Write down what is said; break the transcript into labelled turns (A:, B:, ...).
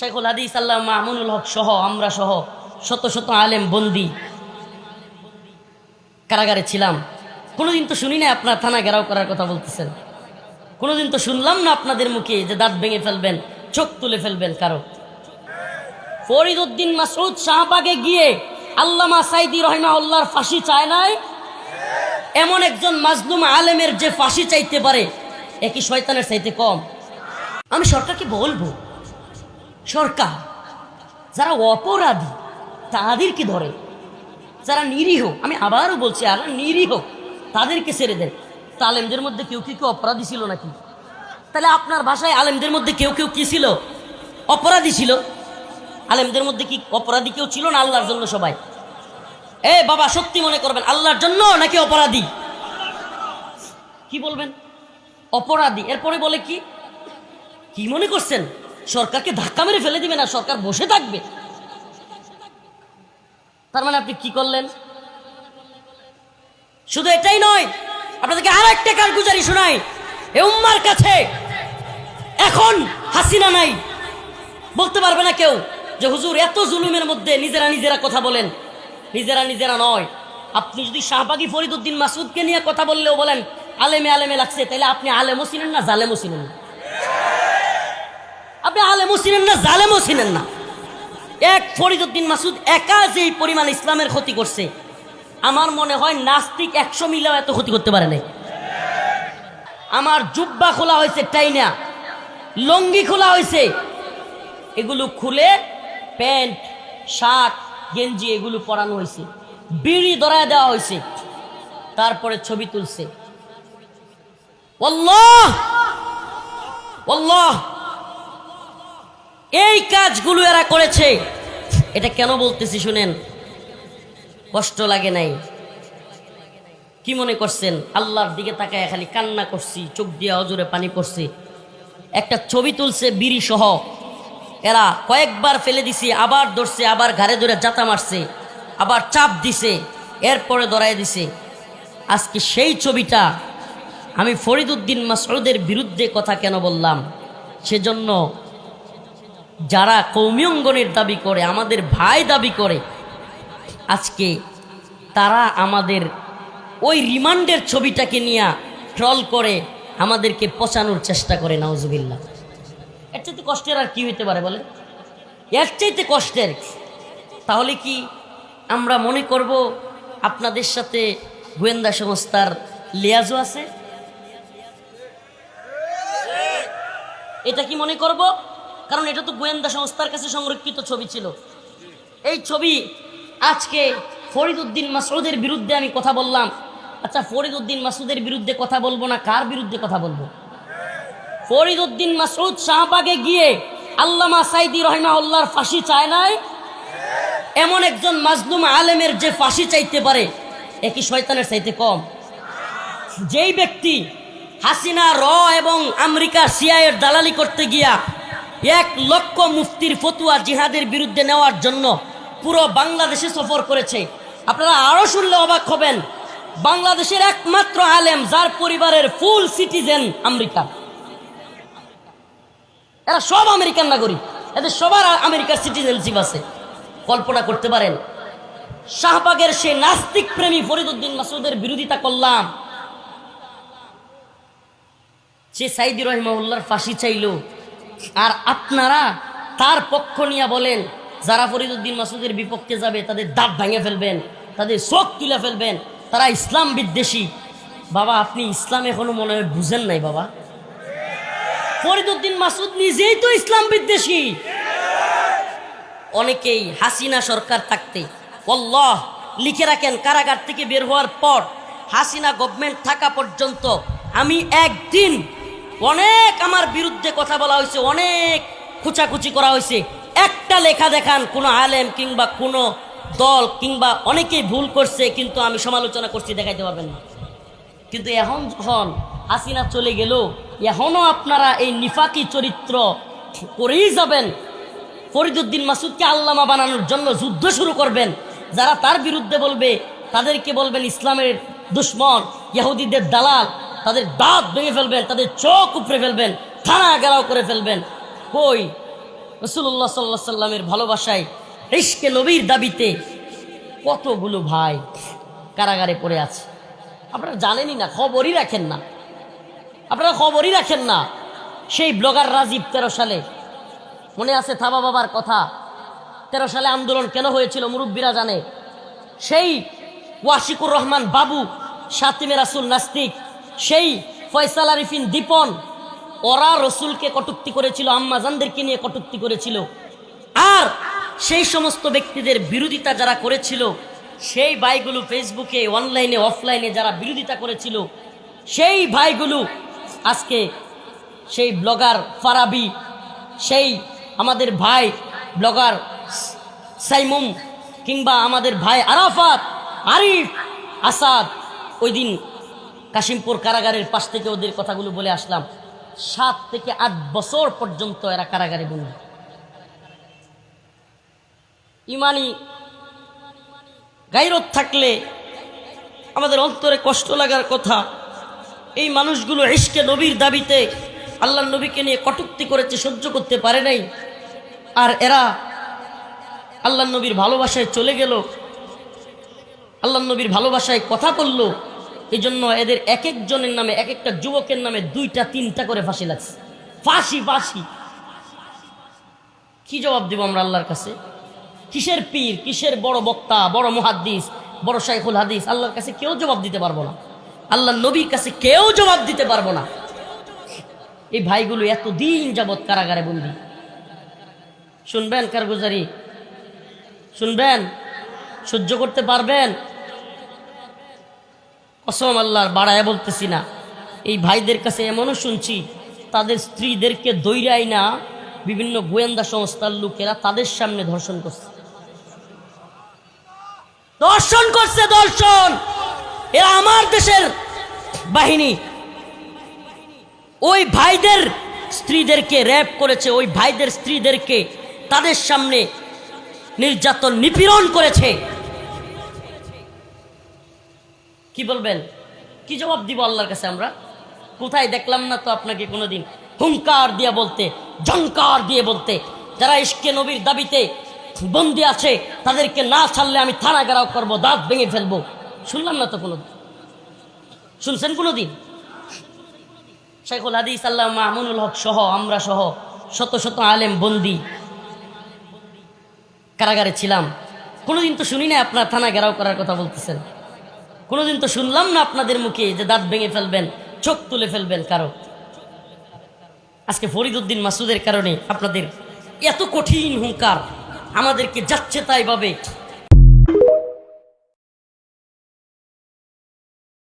A: শেখুল হাদিস, আল্লাহ মামুনুল হক সহ, আমরা সহ শত শত আলেম বন্দি। কারাগারে ছিলাম। কোনোদিন তো শুনি না আপনার থানা ঘেরাও করার কথা বলতেছেন। কোনোদিন তো শুনলাম না আপনাদের মুখে যে দাঁত ভেঙে ফেলবেন, চোখ তুলে ফেলবেন কারও। ফরিদ উদ্দিন মাসুদ শাহবাগে গিয়ে আল্লামা সাইদি রহমাউল্লাহর ফাঁসি চায় নাই? এমন একজন মাজলুম আলেমের যে ফাঁসি চাইতে পারে একই শয়তানের চাইতে কম? আমি সরকারকে বলব সরকার, যারা অপরাধী তাদেরকে ধরে? যারা নিরীহ, আমি আবারও বলছি আর নিরীহ, তাদেরকে ছেড়ে দেয় তা আলেমদের মধ্যে কেউ কি কেউ অপরাধী ছিল নাকি? তাহলে আপনার ভাষায় আলেমদের মধ্যে কেউ কেউ কি ছিল? অপরাধী ছিল? আলেমদের মধ্যে কি অপরাধী কেউ ছিল না আল্লাহর জন্য সবাই? এ বাবা সত্যি মনে করবেন, আল্লাহর জন্য নাকি অপরাধী? কি বলবেন? অপরাধী। এরপরে বলে কি? কি মনে করছেন? সরকারকে ধাক্কা মেরে ফেলে দিবে না, সরকার বসে থাকবে। তার মানে আপনি কি করলেন? শুধু এটাই নয়, আপনাদেরকে আর একটা কারগুজারি শোনাই। এ উম্মার কাছে এখন হাসিনা নাই। বলতে পারবে না কেউ যে, হুজুর, এত জুলুমের মধ্যে নিজেরা নিজেরা কথা বলেন। নিজেরা নিজেরা নয়। আপনি যদি শাহবাগী ফরিদুদ্দিন মাসুদকে নিয়ে কথা বললেও বলেন, আলেমে আলেমে লাগছে। তাহলে আপনি আলেমও চিনেন না জালেমও চিনেন না। আপনি আলেমও চিনেন না জালেমও চিনেন না। এক ফরিদুদ্দিন মাসুদ একা যে এই পরিমাণ ইসলামের ক্ষতি করছে, আমার মনে হয় নাস্তিক একশো মিলেও এত ক্ষতি করতে পারে নাই। আমার জুব্বা খোলা হয়েছে টাইনা, লঙ্গি খোলা হয়েছে। এগুলো খুলে প্যান্ট, শার্ট, গেঞ্জি এগুলো পরানো হয়েছে। বিড়ি ধরায় দেওয়া হয়েছে। তারপরে ছবি তুলছে। ওয়াল্লাহ! ওয়াল্লাহ! এই কাজগুলো এরা করেছে। এটা কেন বলতেছি শুনেন? কষ্ট লাগে নাই। কি মনে করছেন? আল্লাহর দিকে তাকায় খালি কান্না করছি, চোখ দিয়ে অজরে পানি পড়ছে। একটা ছবি তুলছে বিড়ি সহ। এরা কয়েকবার ফেলে দিছে, আবার ধরছে, আবার ঘাড়ে ধরে জাতা মারছে, আবার চাপ দিছে, এরপরে দরাই দিছে। আজকে সেই ছবিটা আমি ফরিদুদ্দিন মাসরুদের বিরুদ্ধে কথা কেন বললাম? সেজন্য যারা কৌমি অঙ্গনের দাবি করে, আমাদের ভাই দাবি করে, আজকে তারা আমাদের ওই রিমান্ডের ছবিটাকে নিয়ে ট্রল করে আমাদেরকে পচানোর চেষ্টা করে নাউজুবিল্লা এর চাইতে কষ্টের আর কি হইতে পারে বলে এর চাইতে কষ্টের তাহলে কি আমরা মনে করব আপনাদের সাথে গোয়েন্দা সংস্থার লেয়াজও আছে? এটা কি মনে করব? কারণ এটা তো গোয়েন্দা সংস্থার কাছে সংরক্ষিত ছবি ছিল। এই ছবি আজকে ফরিদ উদ্দিন মাসুদের বিরুদ্ধে আমি কথা বললাম। আচ্ছা ফরিদ উদ্দিন মাসুদের বিরুদ্ধে কথা বলব না? কার বিরুদ্ধে কথা বলব? ফরিদ উদ্দিন মাসুদ শাহবাগে গিয়ে আল্লামা সাইদি রহমাউল্লাহর ফাঁসি চায় নাই? এমন একজন মাজলুম আলেমের যে ফাঁসি চাইতে পারে একই শয়তানের চাইতে কম? যেই ব্যক্তি হাসিনা, র এবং আমেরিকা, সিআইয়ের দালালি করতে গিয়া এক লক্ষ মুফতির ফতুয়া জিহাদের বিরুদ্ধে নেওয়ার জন্য পুরো বাংলাদেশে সফর করেছে। আপনারা আরও শুনলে অবাক হবেন, বাংলাদেশের একমাত্র আলেম, যার পরিবারের ফুল সিটিজেন আমেরিকা। এরা সব আমেরিকান নাগরিক, এদের সবার আমেরিকার সিটিজেনশিপ আছে। কল্পনা করতে পারেন, শাহবাগের সে নাস্তিক প্রেমী ফরিদুদ্দিন মাসুদের বিরোধিতা করলাম। সে সাইদি রহিমাউল্লাহর ফাঁসি চাইল। আর আপনারা তার পক্ষ নিয়ে বলেন, যারা ফরিদুদ্দিন মাসুদের বিপক্ষে যাবে, তাদের দাঁত ভেঙে ফেলবেন, তাদের চোখ তুলে ফেলবেন, তারা ইসলাম বিদ্বেষী। বাবা, আপনি ইসলাম এখনও মনে হয় বুঝেন নাই বাবা। ফরিদুদ্দিন মাসুদ নিজেই তো ইসলাম বিদ্বেষী। অনেকেই হাসিনা সরকার থাকতে অল্লাহ লিখে রাখেন, কারাগার থেকে বের হওয়ার পর হাসিনা গভর্নমেন্ট থাকা পর্যন্ত আমি একদিন অনেক আমার বিরুদ্ধে কথা বলা হয়েছে, অনেক খুচাখুচি করা হয়েছে। একটা লেখা দেখান, কোনো আলেম কিংবা কোনো দল কিংবা অনেকেই ভুল করছে, কিন্তু আমি সমালোচনা করছি, দেখাইতে পারবেন না। কিন্তু এখন যখন হাসিনা চলে গেল, এখনও আপনারা এই নিফাকি চরিত্র করেই যাবেন। ফরিদুদ্দিন মাসুদকে আল্লামা বানানোর জন্য যুদ্ধ শুরু করবেন। যারা তার বিরুদ্ধে বলবে, তাদেরকে বলবেন ইসলামের দুশ্মন ইহুদিদের দালাল। তাদের দাঁত ভেঙে ফেলবেন, তাদের চোখ উপড়ে ফেলবেন, থানা গেরাও করে ফেলবেন। কই? রসুল্লাহ সাল্লাহ সাল্লামের ভালোবাসায় ইশকে নবীর দাবিতে কতগুলো ভাই কারাগারে পড়ে আছে? আপনারা জানেনই না, খবরই রাখেন না। আপনারা খবরই রাখেন না। সেই ব্লগার রাজীব তেরো সালে, মনে আছে থাবা বাবার কথা? তেরো সালে আন্দোলন কেন হয়েছিল মুরব্বীরা জানে? সেই ওয়াশিকুর রহমান বাবু সাতিমের রাসুল নাস্তিক সেই ফয়সাল আরিফিন দীপন, ওরা রসুলকে কটুক্তি করেছিল আম্মাজানদেরকে নিয়ে কটুক্তি করেছিল। আর সেই সমস্ত ব্যক্তিদের বিরোধিতা যারা করেছিল, সেই ভাইগুলো ফেসবুকে, অনলাইনে, অফলাইনে যারা বিরোধিতা করেছিল, সেই ভাইগুলো আজকে সেই ব্লগার ফারাবি, সেই আমাদের ভাই ব্লগার সাইমুম কিংবা আমাদের ভাই আরাফাত, আরিফ, আসাদ, ওই দিন কাশিমপুর কারাগারের পাশ থেকে ওদের কথাগুলো বলে আসলাম। সাত থেকে আট বছর পর্যন্ত এরা কারাগারে বন্দি। ইমানি গাইরত থাকলে আমাদের অন্তরে কষ্ট লাগার কথা। এই মানুষগুলো ইশকে নবীর দাবিতে আল্লাহ নবীকে নিয়ে কটুক্তি করেছে, সহ্য করতে পারে নাই। আর এরা আল্লাহ নবীর ভালোবাসায় চলে গেল। আল্লাহ নবীর ভালোবাসায় কথা বলল। এই জন্য এদের এক একজনের নামে, এক একটা যুবকের নামে দুইটা, তিনটা করে ফাঁসি লাগছে। ফাঁসি ফাঁসি। কি জবাব দিব আমরা আল্লাহর কাছে? কিসের পীর, কিসের বড় বক্তা, বড় মুহাদ্দিস, বড় শাইখুল হাদিস? আল্লাহর কাছে কেউ জবাব দিতে পারব না। আল্লাহ নবীর কাছে কেউ জবাব দিতে পারব না। এই ভাইগুলো এত দিন যাবৎ কারাগারে বন্দি। শুনবেন কারগুজারি? শুনবেন? সহ্য করতে পারবেন? অসম আল্লাহর বাড়ায় বলতেছি না। এই ভাইদের কাছে এমনও শুনছি, তাদের স্ত্রীদেরকে দৈরাই না, বিভিন্ন গোয়েন্দা সংস্থার লোকেরা তাদের সামনে ধর্ষণ করছে। দর্শন করছে দর্শন এরা আমার দেশের বাহিনী। ওই ভাইদের স্ত্রীদেরকে র্যাপ করেছে, ওই ভাইদের স্ত্রীদেরকে তাদের সামনে নির্যাতন, নিপীড়ন করেছে কি বলবেন? কি জবাব দিব আল্লাহর কাছে আমরা? কোথায় দেখলাম না তো আপনাকে কোনোদিন? হুঙ্কার দিয়ে বলতে জঙ্কার দিয়ে বলতে। যারা ইশকে নবীর দাবিতে বন্দি আছে, তাদেরকে না ছাড়লে আমি থানা গেরাও করব, দাঁত ভেঙে ফেলব। শুনলাম না তো কোনো শুনছেন কোনোদিন? শেখুল হাদিস, আল্লাহ মামুনুল হক সহ, আমরা সহ শত শত আলেম বন্দি। কারাগারে ছিলাম। কোনোদিন তো শুনি না আপনার থানা গেরাও করার কথা বলতেছেন। কোনোদিন তো শুনলাম না আপনাদের মুখে যে দাঁত ভেঙে ফেলবেন, চোখ তুলে ফেলবেন কারও। আজকে ফরিদুদ্দিন মাসুদের কারণে আপনাদের এত কঠিন হুঙ্কার আমাদেরকে যাচ্ছে তাই ভাবে